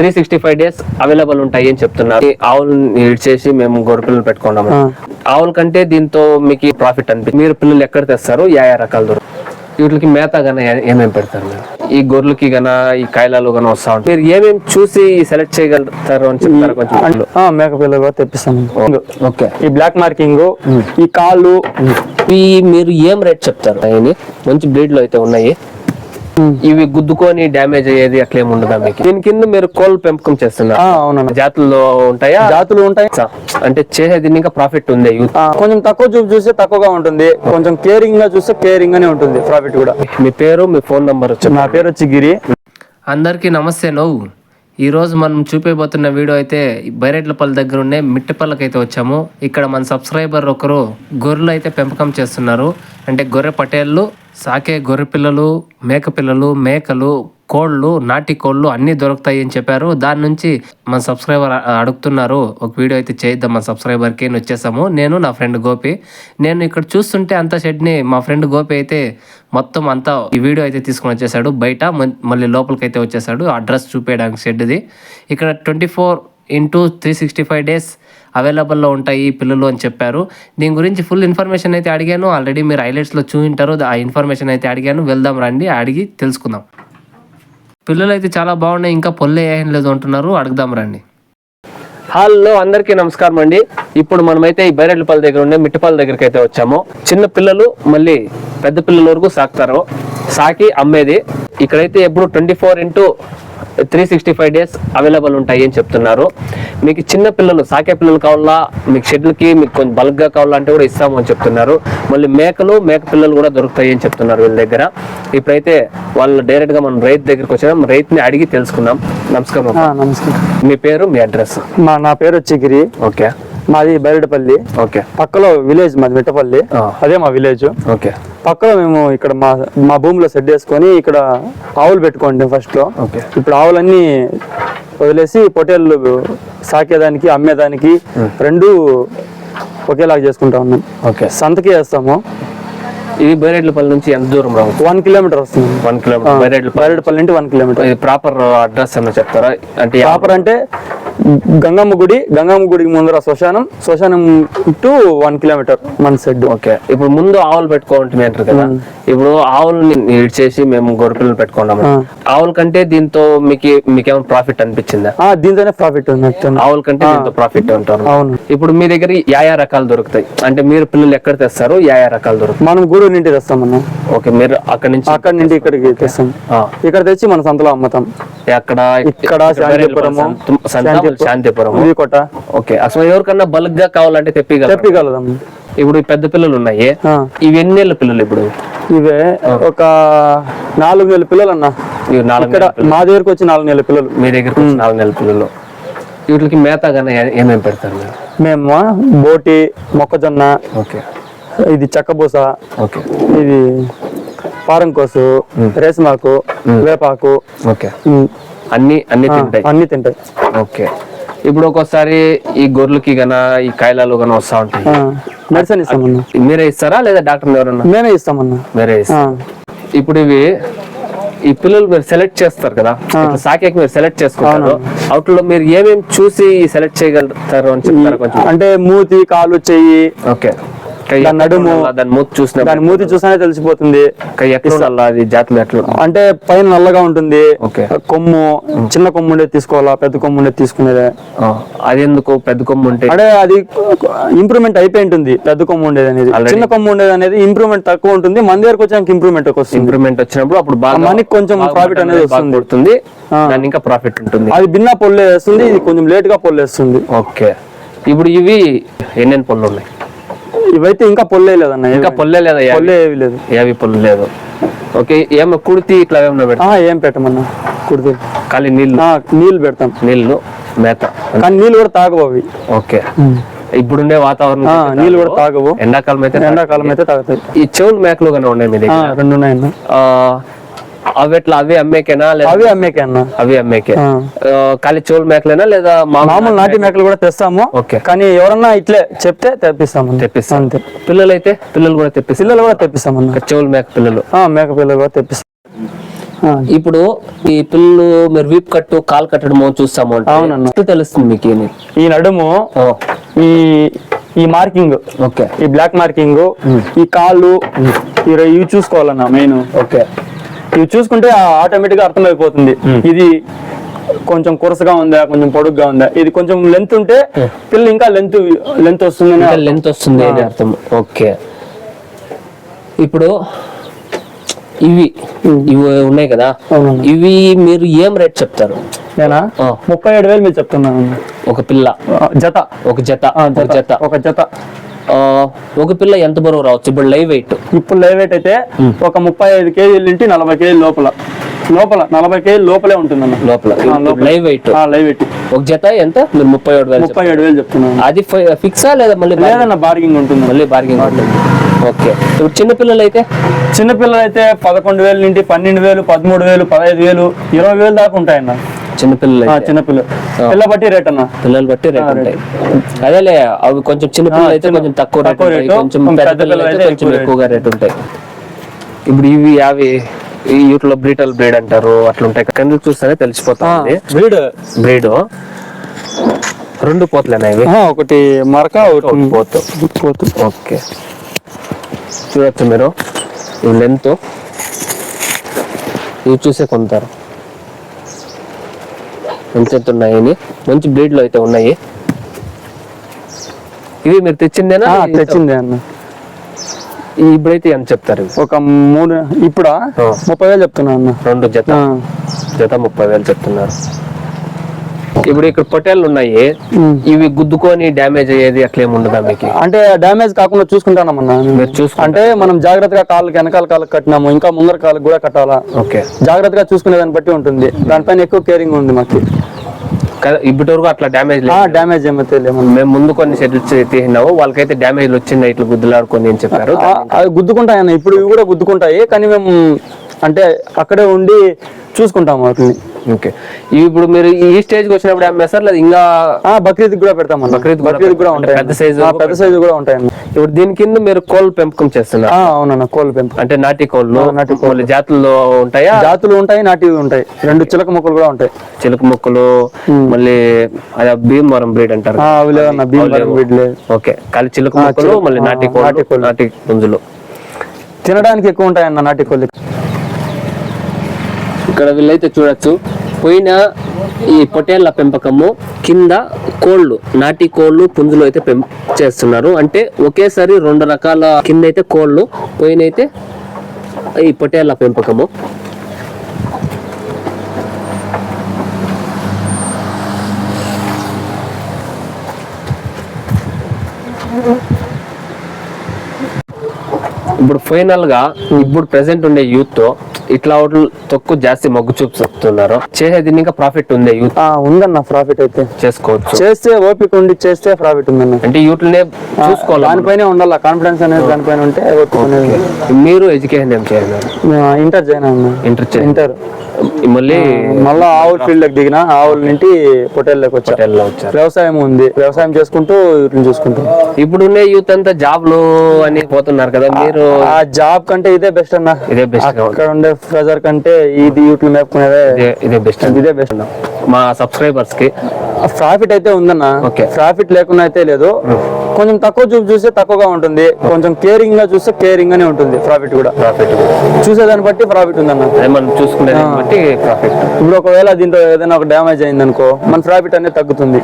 Three sixty five days available ఉంటాయి అని చెప్తున్నారు. ఈ ఆవులను ఇడ్చేసి మేము గొర్రె పిల్లలు పెట్టుకున్నాము. ఆవుల కంటే దీంతో మీకు ప్రాఫిట్ అనిపి మీరు పిల్లలు ఎక్కడ తెస్తారు? యా యా రకాల దొరుకు. వీటికి మేత గన ఏమేమి పెడతారు మీరు? ఈ గొర్రెలకి గన ఈ కాయలాలు గన వస్తా ఉంటాయి. మీరు ఏమేమి చూసి సెలెక్ట్ చేయగలుగుతారు అని చెప్తారా కొంచెం? మేక పిల్లలు కూడా తెప్పిస్తాము ఓకే. ఈ బ్లాక్ మార్కింగ్ ఈ కాళ్ళు ఇవి మీరు ఏం రేట్ చెప్తారు? మంచి బ్రీడ్లో అయితే ఉన్నాయి. ఇవి గుద్దుకొని డ్యామేజ్ అయ్యేది అట్లా ఏమి ఉండదా మీకు? దీని కింద మీరు కోళ్ళు పెంపకం చేస్తున్నారు. ఆ, అవునన్న. జాతుల్లో ఉంటాయా? జాతులు ఉంటాయి. అంటే చేసేది ఇంకా ప్రాఫిట్ ఉంది. కొంచెం తక్కువ చూపు చూస్తే తక్కువగా ఉంటుంది. కొంచెం కేరింగ్గా చూస్తే కేరింగ్ గానే ఉంటుంది ప్రాఫిట్ కూడా. మీ పేరు మీ ఫోన్ నంబర్ వచ్చి నా పేరు వచ్చి గిరి. అందరికీ నమస్తే నవ్వు. ఈరోజు మనం చూపించబోతున్న వీడియో అయితే బైరెడ్లపల్లి దగ్గర ఉండే మిట్టపల్లకి అయితే వచ్చాము. ఇక్కడ మన సబ్స్క్రైబర్ ఒకరు గొర్రెలు అయితే పెంపకం చేస్తున్నారు. అంటే గొర్రె పటేళ్ళు సాకే గొర్రె పిల్లలు మేక పిల్లలు మేకలు కోళ్ళు నాటి కోళ్ళు అన్నీ దొరుకుతాయి అని చెప్పారు. దాని నుంచి మన సబ్స్క్రైబర్ అడుగుతున్నారు. ఒక వీడియో అయితే చేద్దాం మన సబ్స్క్రైబర్కి అని వచ్చేసాము. నేను నా ఫ్రెండ్ గోపి. నేను ఇక్కడ చూస్తుంటే అంత షెడ్ని మా ఫ్రెండ్ గోపి అయితే మొత్తం అంతా ఈ వీడియో అయితే తీసుకొని వచ్చేసాడు. బయట మళ్ళీ లోపలికి అయితే వచ్చేసాడు అడ్రస్ చూపేయడానికి షెడ్ది. ఇక్కడ twenty four into three sixty five days అవైలబుల్లో ఉంటాయి ఈ పిల్లలు అని చెప్పారు. దీని గురించి ఫుల్ ఇన్ఫర్మేషన్ అయితే అడిగాను. ఆల్రెడీ మీరు హైలైట్స్లో చూపింటారు ఆ ఇన్ఫర్మేషన్ అయితే అడిగాను. వెళ్దాం రండి. అడిగి తెలుసుకుందాం. పిల్లలు అయితే చాలా బాగున్నాయి ఇంకా పొల్లే ఏం లేదు అంటున్నారు. అడుగుదాం రండి. హలో అందరికీ నమస్కారం అండి. ఇప్పుడు మనమైతే ఈ బైరెడ్లపల్లి దగ్గర ఉండే మిట్టపల్లి దగ్గరికి అయితే వచ్చాము. చిన్న పిల్లలు మళ్ళీ పెద్ద పిల్లల వరకు సాకుతారు. సాకి అమ్మేది. ఇక్కడైతే ఎప్పుడు twenty four into three sixty five days available ఉంటాయి అని చెప్తున్నారు. మీకు చిన్న పిల్లలు సాకే పిల్లలు కావాలా మీకు షెడ్లకి మీకు కొంచెం బల్క్గా కావాలంటే కూడా ఇస్తాము అని చెప్తున్నారు. మళ్ళీ మేకలు మేక పిల్లలు కూడా దొరుకుతాయి అని చెప్తున్నారు వీళ్ళ దగ్గర. ఇప్పుడైతే వాళ్ళు డైరెక్ట్గా మనం రైతు దగ్గరికి వచ్చాం. రైతుని అడిగి తెలుసుకుందాం. నమస్కారం నమస్కారం. మీ పేరు మీ అడ్రస్? మా నా పేరు వచ్చి గిరి. ఓకే. మాది బైరెడ్పల్లి ఓకే. పక్కలో విలేజ్ మాది మిట్టపల్లి. అదే మా విలేజ్. ఓకే. పక్కలో మేము ఇక్కడ మా మా భూమిలో సెట్ చేసుకొని ఇక్కడ ఆవులు పెట్టుకోండి ఫస్ట్లో. ఓకే. ఇప్పుడు ఆవులన్నీ వదిలేసి పొటేళ్ళు సాకేదానికి అమ్మేదానికి రెండు ఒకేలాగా చేసుకుంటా ఉన్నాం. ఓకే. సంతకి వేస్తాము ఇది బైరెడ్లపల్లి నుంచి ఎంత దూరం రావచ్చు? వన్ కిలోమీటర్ వస్తుంది. One kilometre. బైరెడ్లపల్లి. బైరెడ్పల్లి నుండి వన్ కిలోమీటర్. ఇది ప్రాపర్ అడ్రస్ ఏమైనా చెప్తారా? అంటే ప్రాపర్ అంటే గంగమ్మ గుడి గంగమ్మ గుడికి ముందర శ్మశానం. శ్మశానం టు వన్ కిలోమీటర్ మన సెడ్ ఓకే. ఇప్పుడు ముందు ఆవులు పెట్టుకోండి అంటారు కదా? ఇప్పుడు ఆవులని ఇడ్చేసి మేము గొర్రె పిల్లలు పెట్టుకున్నాము ఆ. ఆవుల కంటే దీంతో మీకు మీకేమైనా ప్రాఫిట్ అనిపించిందా? దీంతోనే ప్రాఫిట్ ఆవుల కంటే దీంతో ప్రాఫిట్ ఉంటారు అవును. ఇప్పుడు మీ దగ్గర యా యా రకాలు దొరుకుతాయి. అంటే మీరు పిల్లలు ఎక్కడ తెస్తారు? యా యా రకాలు దొరుకుతాయి. మనం గూడూరు నుండి తెస్తామన్నా ఓకే మీరు అక్కడ నుంచి అక్కడ నుండి ఇక్కడికి తెస్తాం. ఇక్కడ తెచ్చి మన సంతలో అమ్ముతాం. అక్కడ ఇక్కడ శాంతిపురం. ఉదయకోట ఓకే. అసలు ఎవరికన్నా బల్క్గా కావాలంటే తెప్పిగలరు? తెప్పిగలదాం ఇప్పుడు పెద్ద పిల్లలు ఉన్నాయి. ఇవి ఎన్నేళ్ళ పిల్లలు ఇప్పుడు? ఇవే ఒక నాలుగు నెలల పిల్లలు అన్న ఇక్కడ మా దగ్గరకు వచ్చి నాలుగు నెలల పిల్లలు. మీ దగ్గరకు వచ్చి నాలుగు నెలల పిల్లలు. వీటికి మేత ఏమేమి పెడతారు మీరు? మేము? బోటి మొక్కజొన్న. ఓకే. ఇది చెక్కబూస ఓకే. ఇది పారంకోసు రేసమాకు వేపాకు ఓకే. అన్ని అన్ని తింటాయి. అన్ని తింటాయి. ఓకే. ఇప్పుడు ఒక్కోసారి ఈ గొర్రెలకి గన ఈ కాయలాలు గన వస్తా ఉంటాయి. మెడిసిన్ ఇస్తామన్నా. మీరే ఇస్తారా లేదా డాక్టర్ ఎవరన్నా? మేమే ఇస్తామన్నా. మీరే ఆ, ఇస్తారు ఇప్పుడు ఇవి ఈ పిల్లలు మీరు సెలెక్ట్ చేస్తారు కదా? సాకేకి మీరు సెలెక్ట్ చేసుకుంటారు. అవుట్లో మీరు ఏమేమి చూసి సెలెక్ట్ చేయగలుగుతారు అని చెప్తారా కొంచెం? అంటే మూతి కాలు చెయ్యి. ఓకే. దాని నడుము, దాని మూతి చూసిన దాని మూతి చూసానే తెలిసిపోతుంది. జాతులు ఎట్లా? అంటే పైన నల్లగా ఉంటుంది. కొమ్ము చిన్న కొమ్ము ఉండేది తీసుకోవాలా? పెద్ద కొమ్ము ఉండేది తీసుకునేదే. ఎందుకు పెద్ద కొమ్ము ఉంటే అంటే అది ఇంప్రూవ్మెంట్ అయిపోయి ఉంటుంది. పెద్ద కొమ్ము ఉండేది అనేది చిన్న కొమ్ము ఉండేది అనేది ఇంప్రూవ్మెంట్ తక్కువ ఉంటుంది. మన దగ్గరకు వచ్చాక ఇంప్రూవ్మెంట్ వస్తుంది. ఇంప్రూవ్మెంట్ వచ్చినప్పుడు అప్పుడు మనకి కొంచెం మటన్ అనేది వస్తుంది. దాని ఇంకా ప్రాఫిట్ ఉంటుంది. అది భిన్న పొల్లు వేస్తుంది ఇది కొంచెం లేట్గా పొల్లు వేస్తుంది ఓకే. ఇప్పుడు ఇవి ఎన్నెన్ని పళ్ళు ఉన్నాయి? ఇవైతే ఇంకా పొల్లే లేదన్న ఇంకా పొల్లే లేదా? యావి? పొల్లే ఏవి లేదు. యావి పళ్ళు లేదు. ఓకే ఏమో కుడితి ఇట్లా ఏమన్నా పెడతా ఏం పెట్టమన్నా కుడితే ఖాళీ నీళ్ళు. నీళ్ళు పెడతాం. నీళ్ళు మేత. కానీ నీళ్ళు కూడా తాగవు అవి. ఓకే. ఇప్పుడుండే వాతావరణం నీళ్ళు కూడా తాగవు. ఎండాకాలం అయితే ఎండాకాలం అయితే తాగుతాయి. ఈ చెవులు మేకలు గానే ఉన్నాయి మీ దగ్గర? రెండు ఉన్నాయన్న ఆ, అవి ఎట్లా? అవి అమ్మేకేనా లేదా? అవి అమ్మేకే అన్న అవి అమ్మేకే. ఖాళీ చెవులు మేకలేనా లేదా మామూలు నాటి మేకలు కూడా తెస్తాము. ఓకే. కానీ ఎవరన్నా ఇట్లే చెప్తే తెప్పిస్తాము తెప్పిస్తాం. అంతే. పిల్లలు అయితే పిల్లలు కూడా తెప్పిస్తారు పిల్లలు కూడా తెప్పిస్తామన్న చెవులు మేక పిల్లలు. మేక పిల్లలు కూడా తెప్పిస్తాం. ఇప్పుడు ఈ పిల్లలు మీరు వీప్ కట్టు కాలు కట్టడము చూస్తాము అంటే అవునన్న. తెలుస్తుంది మీకు ఈ నడుము ఈ ఈ మార్కింగ్ ఓకే. ఈ బ్లాక్ మార్కింగ్ ఈ కాళ్ళు ఇవి చూసుకోవాలన్న మెయిన్. ఓకే. ఇవి చూసుకుంటే ఆటోమేటిక్గా అర్థమైపోతుంది. ఇది కొంచెం కురసగా ఉందా కొంచెం పొడుగ్గా ఉందా? ఇది కొంచెం లెంత్ ఉంటే పిల్ల ఇంకా లెంత్ లెంత్ వస్తుందని అర్థం. లెంత్ వస్తుంది అని అర్థం. ఓకే. ఇప్పుడు ఇవి ఇవి ఉన్నాయి కదా. ఇవి మీరు ఏం రేట్ చెప్తారు? నేనా. ముప్పై ఏడు వేలు మీరు చెప్తున్నాను ఒక పిల్ల. జత. ఒక జత. ఒక జత. ఒక జత. ఒక పిల్ల ఎంత బరువు రావచ్చు? ఇప్పుడు లైవ్ వెయిట్. ఇప్పుడు లైవ్ వెయిట్ అయితే ఒక ముప్పై ఐదు కేజీల నుండి నలభై కేజీల లోపల. లోపల నలభై కేజీల లోపలే ఉంటుందన్న. లోపల. ఆ, లోపల. Live weight. ఆ, లైవ్ వెయిట్. ఒక జత ఎంత? మీరు ముప్పై ఏడు వేలు ముప్పై ఏడు వేలు చెప్తున్నాను. అది ఫిక్సా లేదా మళ్ళీ? లేదన్న బార్గింగ్ ఉంటుంది. మళ్ళీ బార్గింగ్ ఉంటుంది. ఓకే. ఇప్పుడు చిన్న పిల్లలు అయితే చిన్నపిల్లలు అయితే పదకొండు వేలు నుండి పన్నెండు వేలు పదమూడు వేలు పదహైదు వేలు ఇరవై వేలు దాకా ఉంటాయన్న. చిన్న పిల్లలు ఆ, అయితే. చిన్నపిల్లలు. పిల్ల బట్టి రేట్ అన్న. పిల్లలు బట్టి రేట్ ఉంటాయి. అదేలే అవి కొంచెం చిన్న పిల్లలు అయితే కొంచెం తక్కువ రేట్ ఉంటాయి. కొంచెం పెద్ద పిల్లలు అయితే కొంచెం ఎక్కువగా రేట్. ఉంటాయి. ఇప్పుడు ఇవి అవి ఈ వీటిలో బ్రీటల్ బ్రీడ్ అంటారు అట్లా ఉంటాయి కింద చూస్తేనే తెలిసిపోతుంది బ్రీడ్. బ్రీడ్. రెండు పోతలేనా ఇవి? ఒకటి మరక ఒకటి పోతు. పోతు. ఓకే. చూడొచ్చు మీరు. లెంత్. ఇవి చూసే కొంటారు ఎంత ఉన్నాయని మంచి బ్రీడ్లో అయితే ఉన్నాయి. ఇవి మీరు తెచ్చిందేనా? తెచ్చింది అన్న. ఈ ఇప్పుడైతే ఎంత చెప్తారు? ఒక మూడు ఇప్పుడా. ముప్పై వేలు చెప్తున్నా అన్న. రెండు జత. జత ముప్పై వేలు చెప్తున్నారు. ఇప్పుడు ఇక్కడ పొట్టేళ్ళు ఉన్నాయి. ఇవి గుద్దుకొని డ్యామేజ్ అయ్యేది అట్లా ఏమి ఉండదా మీకు? అంటే డ్యామేజ్ కాకుండా చూసుకుంటానమ్మన్నా. అంటే మనం జాగ్రత్తగా కాళ్ళకి వెనకాల కాళ్ళకి కట్టినాము. ఇంకా ముందర కాళ్ళకి కూడా కట్టాలా? ఓకే. జాగ్రత్తగా చూసుకునే దాన్ని బట్టి ఉంటుంది. దానిపైన ఎక్కువ కేరింగ్ ఉంది మాకు. ఇప్పటి వరకు అట్లా డ్యామేజ్ లేదు డ్యామేజ్ ఏమైతే లేమన్నా మేము ముందు కొన్ని షెడ్యూల్స్ తీసినాము. వాళ్ళకైతే డ్యామేజ్ వచ్చింది ఇట్లా గుద్దులాడుకొని అని చెప్పారు. అవి గుద్దుకుంటాయి అన్న ఇప్పుడు ఇవి కూడా గుద్దుకుంటాయి. కానీ మేము అంటే అక్కడే ఉండి చూసుకుంటాము వాటిని. ఓకే ఇప్పుడు మీరు ఈ స్టేజ్కి వచ్చినప్పుడు అమ్మేస్తారు లేదా ఇంకా ఆ బక్రీద్ కూడా పెడతాం బక్రీద్ కూడా బక్రీద్ కూడా ఉంటాయి పెద్ద ఆ, పెద్ద సైజు కూడా ఉంటాయి ఇప్పుడు దీని కింద మీరు కోళ్ళు పెంపకం చేస్తున్నారు. అవునన్న కోళ్ళు పెంపు అంటే నాటి కోళ్ళు నాటి మళ్ళీ జాతుల్లో ఉంటాయా? జాతులు ఉంటాయి నాటివి ఉంటాయి. రెండు చిలక మొక్కలు కూడా ఉంటాయి. చిలుక ముక్కలు మళ్ళీ అదే భీమవరం బ్రీడ్ అంటారు భీమవరం వీటిలే ఓకే ఖాళీ చిలుక ముక్కలు మళ్ళీ నాటి నాటి కోళ్ళు కోళ్ళు. నాటి పుంజులు. తినడానికి ఎక్కువ ఉంటాయి అన్న నాటి కోళ్ళు. ఇక్కడ వీళ్ళైతే చూడొచ్చు. పోయిన ఈ పొటేళ్ళ పెంపకము కింద కోళ్ళు నాటి కోళ్ళు పుంజులు అయితే పెం చేస్తున్నారు. అంటే ఒకేసారి రెండు రకాల కింద అయితే కోళ్ళు పోయిన అయితే ఈ పొటేళ్ళ పెంపకము. ఇప్పుడు ఫైనల్గా ఇప్పుడు ప్రెసెంట్ ఉండే యూత్తో ఇట్లా తక్కువ జాస్తి మొగ్గు చూపుతున్నారు. చేసేది ఇంకా ప్రాఫిట్ ఉందే ఉందన్న ప్రాఫిట్ అయితే. చేసుకోవచ్చు. చేస్తే ఓపిక ఉండి చేస్తే ప్రాఫిట్ ఉందన్న. అంటే యూట్లనే చూసుకోవాలి దానిపైనే ఉండాలి? కాన్ఫిడెన్స్ అనేది దానిపైన ఉంటే మీరు ఎడ్యుకేషన్ ఏం చేయాలి ఇంటర్ జాయిన్ అన్న. ఇంటర్ ఇంటర్ మళ్ళీ మళ్ళా ఆవుల ఫీల్డ్ దిగిన దిగిన ఆవుల నుండి పొటేల్లోకి వచ్చా. వ్యవసాయం ఉంది. వ్యవసాయం చేసుకుంటూ వీటిని చూసుకుంటాం. ఇప్పుడున్న యూత్ అంతా జాబ్లు అని పోతున్నారు కదా మీరు ఆ జాబ్ కంటే ఇదే బెస్ట్ అన్న. ఇదే బెస్ట్ అక్కడ ఉండే ప్రెజర్ కంటే ఇది యూట్లు మేపుకునేదే ఇదే బెస్ట్ ఇదే బెస్ట్ మా సబ్స్క్రైబర్స్కి. ప్రాఫిట్ అయితే ఉందన్న. ప్రాఫిట్ లేకుండా అయితే లేదు. కొంచెం తక్కువ చూపు చూస్తే తక్కువగా ఉంటుంది. కొంచెం కేరింగ్గా చూస్తే కేరింగ్ గానే ఉంటుంది ప్రాఫిట్ కూడా. ప్రాఫిట్ చూసేదాన్ని బట్టి ప్రాఫిట్ ఉందన్న. మనం చూసుకునే బట్టి ప్రాఫిట్ ఇప్పుడు ఒకవేళ దీంట్లో ఏదైనా ఒక డ్యామేజ్ అయింది అనుకో మన ప్రాఫిట్ అనేది తగ్గుతుంది.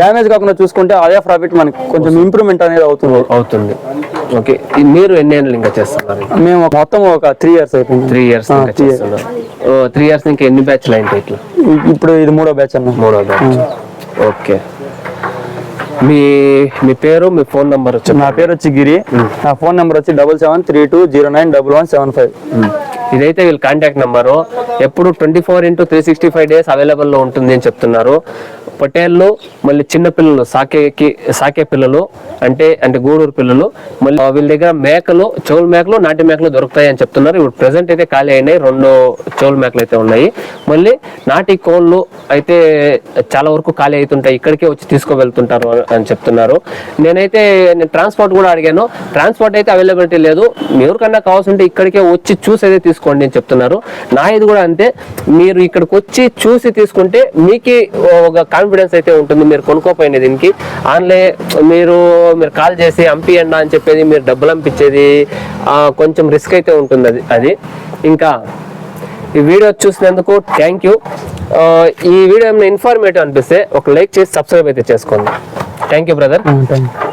డ్యామేజ్ కాకుండా చూసుకుంటే అదే ప్రాఫిట్ మనకి కొంచెం ఇంప్రూవ్మెంట్ అనేది అవుతుంది. అవుతుంది. ఓకే. మీరు ఎన్ని ఏళ్ళు ఇంకా చేస్తున్నారు? మేము మొత్తం ఒక త్రీ ఇయర్స్ అయిపోయింది. త్రీ ఇయర్స్ ఇంకా చేస్తున్నారు. త్రీ ఇయర్స్ ఇంకా ఎన్ని బ్యాచ్లు అయింటాయి ఇట్లా? ఇప్పుడు ఇది మూడో బ్యాచ్ అన్న. మూడో బ్యాచ్ ఓకే. మీ మీ పేరు మీ ఫోన్ నంబర్ వచ్చి నా పేరు వచ్చి గిరి. నా ఫోన్ నెంబర్ వచ్చి double seven three two zero nine double one seven five ఇదైతే వీళ్ళ కాంటాక్ట్ నెంబరు ఎప్పుడు twenty four into three sixty five days అవైలబుల్లో ఉంటుంది అని చెప్తున్నారు. పొటేళ్ళు మళ్ళీ చిన్న పిల్లలు సాకేకి సాకే పిల్లలు అంటే అంటే గూడూరు పిల్లలు మళ్ళీ వీళ్ళ దగ్గర మేకలు చెవుల మేకలు నాటి మేకలు దొరుకుతాయి అని చెప్తున్నారు. ఇప్పుడు ప్రెసెంట్ అయితే ఖాళీ అయినాయి. రెండు చెవుల మేకలు అయితే ఉన్నాయి. మళ్ళీ నాటి కోళ్ళు అయితే చాలా వరకు ఖాళీ అవుతుంటాయి. ఇక్కడికే వచ్చి తీసుకువెళ్తుంటారు అని చెప్తున్నారు. నేనైతే నేను ట్రాన్స్పోర్ట్ కూడా అడిగాను. ట్రాన్స్పోర్ట్ అయితే అవైలబిలిటీ లేదు. ఎవరికన్నా కావాల్సి ఉంటే ఇక్కడికే వచ్చి చూసి అయితే తీసుకు తీసుకోండి అని చెప్తున్నారు. నా ఇది కూడా అంతే. మీరు ఇక్కడికి వచ్చి చూసి తీసుకుంటే మీకు ఒక కాన్ఫిడెన్స్ అయితే ఉంటుంది. మీరు కొనుక్కోపోయిన దీనికి. ఆన్లైన్ మీరు మీరు కాల్ చేసి అంపియండి అని చెప్పేది మీరు డబ్బులు అంపించేది కొంచెం రిస్క్ అయితే ఉంటుంది అది అది. ఇంకా ఈ వీడియో చూసినందుకు థ్యాంక్ యూ ఈ వీడియో ఏమైనా ఇన్ఫార్మేటివ్ అనిపిస్తే ఒక లైక్ చేసి సబ్స్క్రైబ్ అయితే చేసుకోండి. Thank you brother thank